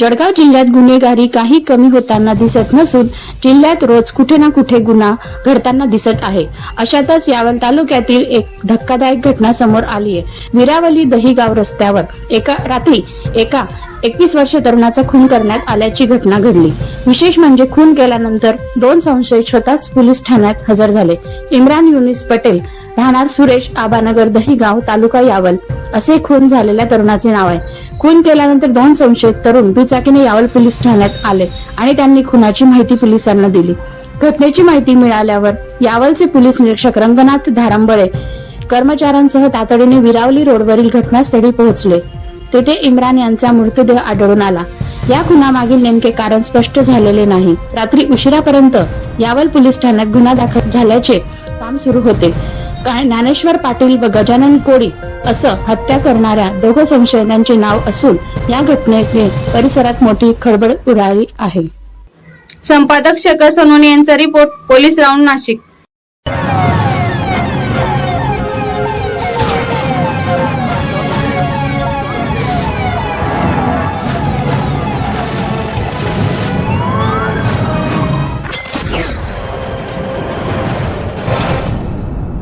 जळगाव जिल्ह्यात गुन्हेगारी काही कमी होताना दिसत नसून जिल्ह्यात रोज कुठे ना कुठे गुन्हा घडताना दिसत आहे. अशातच यावल तालुक्यातील एक धक्कादायक घटना समोर आली आहे. विरावली दहीगाव रस्त्यावर एका रात्री एका एकवीस वर्ष तरुणाचा खून करण्यात आल्याची घटना घडली. विशेष म्हणजे खून केल्यानंतर दोन संशयित स्वतःच पोलीस ठाण्यात हजर झाले. इम्रान युनिस पटेल राहणार सुरेश आबानगर दहीगाव तालुका यावल. असे खून झालेल्या तरुणाचे नाव आहे. खून केल्यानंतर दोन संशयित तरुण दुचाकीने यावल पोलीस ठाण्यात आले आणि त्यांनी खुनाची माहिती पोलिसांना दिली. घटनेची माहिती मिळाल्यावर यावलचे पोलीस निरीक्षक रंगनाथ धारांबळे कर्मचाऱ्यांसह तातडीने विरावली रोडवरील घटनास्थळी पोहोचले. तेथे इम्रान यांचा मृतदेह आढळून आला. या खुनामागील नेमके कारण स्पष्ट झालेले नाही. रात्री उशिरापर्यंत यावल पोलीस ठाण्यात गुन्हा दाखल झाल्याचे काम सुरू होते. ज्ञानेश्वर पाटील व गजानन कोळी असं हत्या करणाऱ्या दोघं संशयितांचे नाव असून या घटनेने परिसरात मोठी खळबळ उडाली आहे. संपादक शेखर सोनोने यांचा रिपोर्ट पोलीस राऊंड नाशिक.